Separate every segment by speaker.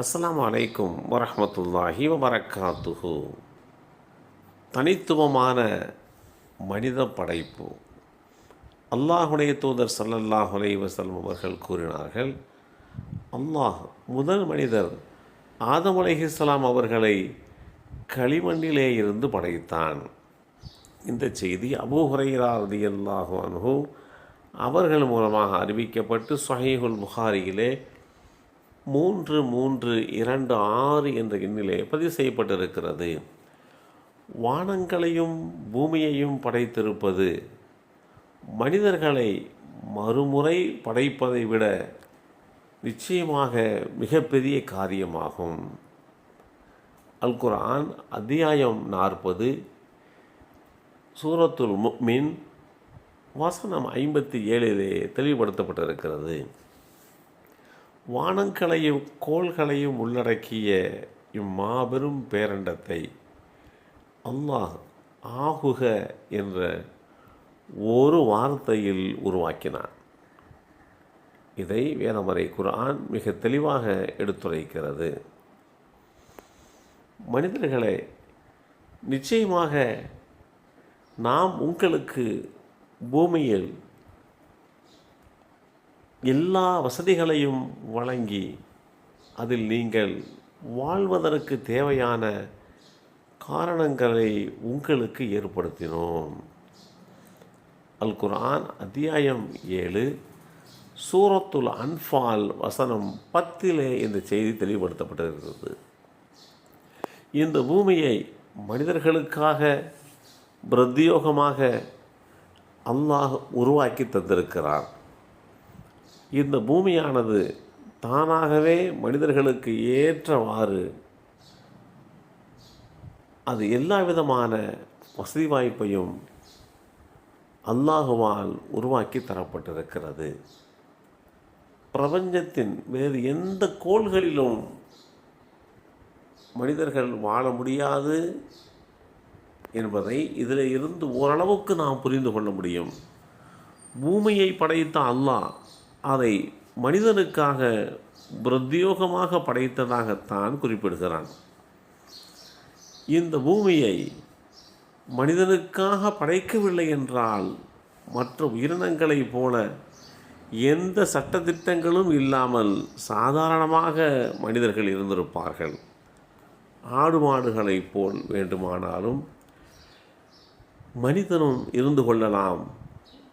Speaker 1: அஸ்லாம் அலைக்கும் வரமத்துல்லாஹி வபரக்காத்துஹு. தனித்துவமான மனித படைப்பு. அல்லாஹுடைய தூதர் ஸல்லல்லாஹு அலைஹி அவர்கள் கூறினார்கள் அல்லாஹ் முதல் மனிதர் ஆதம் அலைஹிஸ்லாம் அவர்களை களிமண்ணிலே இருந்து படைத்தான். இந்த செய்தி அபூ ஹுரைரா ரலியல்லாஹு அன்ஹு அவர்கள் மூலமாக அறிவிக்கப்பட்டு ஸஹீஹுல் புகாரியிலே மூன்று மூன்று இரண்டு ஆறு என்ற எண்ணிலே பதிவு செய்யப்பட்டிருக்கிறது. வானங்களையும் பூமியையும் படைத்திருப்பது மனிதர்களை மறுமுறை படைப்பதை விட நிச்சயமாக மிகப்பெரிய காரியமாகும். அல்குரான் அத்தியாயம் நாற்பது சூரத்துல் முக்மின் வசனம் ஐம்பத்தி ஏழிலே தெளிவுபடுத்தப்பட்டிருக்கிறது. வானங்களையும் கோள்களையும் உள்ளடக்கிய இம்மாபெரும் பேரண்டத்தை அல்லாஹ் ஆகுக என்ற ஒரு வார்த்தையில் உருவாக்கினான். இதை வேதமறை குரான் மிக தெளிவாக எடுத்துரைக்கிறது. மனிதர்களே நிச்சயமாக நாம் உங்களுக்கு பூமியில் எல்லா வசதிகளையும் வழங்கி அதில் நீங்கள் வாழ்வதற்கு தேவையான காரணங்களை உங்களுக்கு ஏற்படுத்தினோம். அல் குரான் அத்தியாயம் ஏழு சூரத்துல் அன்ஃபால் வசனம் பத்திலே இந்த செய்தி தெளிவுபடுத்தப்பட்டிருக்கிறது. இந்த பூமியை மனிதர்களுக்காக பிரத்யோகமாக அல்லாஹ் உருவாக்கி தந்திருக்கிறார் இந்த பூமியானது தானாகவே மனிதர்களுக்கு ஏற்றவாறு அது எல்லா விதமான வசதி வாய்ப்பையும் அல்லாஹுவால் உருவாக்கி தரப்பட்டிருக்கிறது. பிரபஞ்சத்தின் வேறு எந்த கோள்களிலும் மனிதர்கள் வாழ முடியாது என்பதை இதில் இருந்து ஓரளவுக்கு நாம் புரிந்து கொள்ள முடியும். பூமியை படைத்த அல்லாஹ் அதை மனிதனுக்காக பிரத்யோகமாக படைத்ததாகத்தான் குறிப்பிடுகிறான். இந்த பூமியை மனிதனுக்காக படைக்கவில்லை என்றால் மற்ற உயிரினங்களைப் போல எந்த சட்டத்திட்டங்களும் இல்லாமல் சாதாரணமாக மனிதர்கள் இருந்திருப்பார்கள். ஆடு மாடுகளைப் போல் வேண்டுமானாலும் மனிதனும் இருந்து கொள்ளலாம்.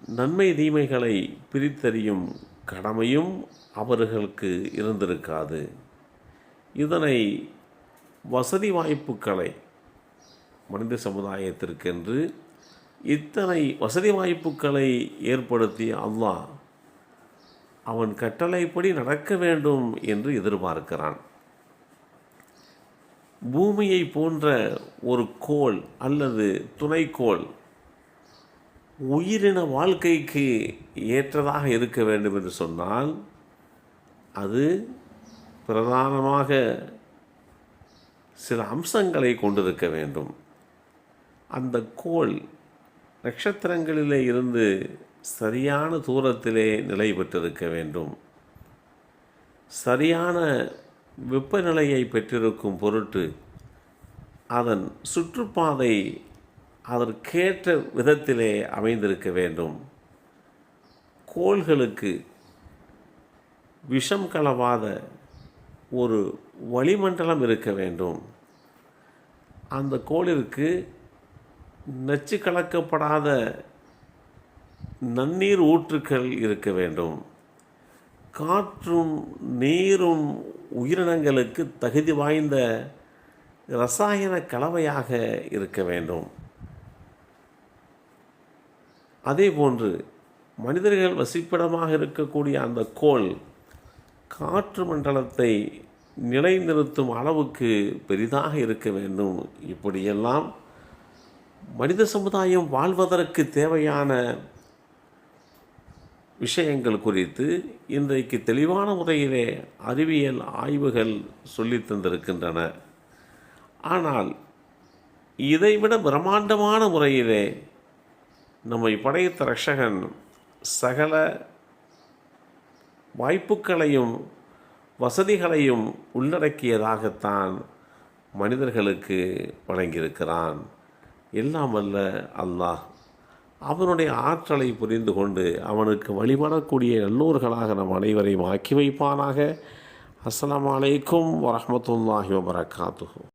Speaker 1: நன்மை தீமைகளை பிரித்தறியும் கடமையும் அவர்களுக்கு இருந்திருக்காது. இதனை வசதி வாய்ப்புகளை மனித சமுதாயத்திற்கென்று இத்தனை வசதி வாய்ப்புகளை ஏற்படுத்திய அல்லாஹ் அவன் கட்டளைப்படி நடக்க வேண்டும் என்று எதிர்பார்க்கிறான். பூமியை போன்ற ஒரு கோள் அல்லது துணைக்கோள் உயிரின வாழ்க்கைக்கு ஏற்றதாக இருக்க வேண்டும் என்று சொன்னால் அது பிரதானமாக சில அம்சங்களை கொண்டிருக்க வேண்டும். அந்த கோள் நட்சத்திரங்களிலே இருந்து சரியான தூரத்திலே நிலை பெற்றிருக்க வேண்டும். சரியான வெப்பநிலையை பெற்றிருக்கும் பொருட்டு அதன் சுற்றுப்பாதை அதற்கேற்ற விதத்திலே அமைந்திருக்க வேண்டும். கோள்களுக்கு விஷம் கலவாத ஒரு வளிமண்டலம் இருக்க வேண்டும். அந்த கோளிற்கு நச்சு கலக்கப்படாத நன்னீர் ஊற்றுக்கள் இருக்க வேண்டும். காற்றும் நீரும் உயிரினங்களுக்கு தகுதி வாய்ந்த ரசாயன கலவையாக இருக்க வேண்டும். அதே போன்று மனிதர்கள் வசிப்பிடமாக இருக்கக்கூடிய அந்த கோள் காற்று மண்டலத்தை நிலைநிறுத்தும் அளவுக்கு பெரிதாக இருக்க வேண்டும். இப்படியெல்லாம் மனித சமுதாயம் வாழ்வதற்கு தேவையான விஷயங்கள் குறித்து இன்றைக்கு தெளிவான முறையிலே அறிவியல் ஆய்வுகள் சொல்லித் தந்திருக்கின்றன. ஆனால் இதைவிட பிரம்மாண்டமான முறையிலே நம்மை படைத்த ரட்சகன் சகல வாய்ப்புகளையும் வசதிகளையும் உள்ளடக்கியதாகத்தான் மனிதர்களுக்கு வழங்கியிருக்கிறான். எல்லாம் அல்ல அல்லாஹ். அவனுடைய ஆற்றலை புரிந்து கொண்டு அவனுக்கு வழிபடக்கூடிய நல்லூர்களாக நம் அனைவரையும் ஆக்கி வைப்பானாக. அஸ்லாம் அலைக்கும் வரமத்துல்லாஹி வபரகாத்துஹு.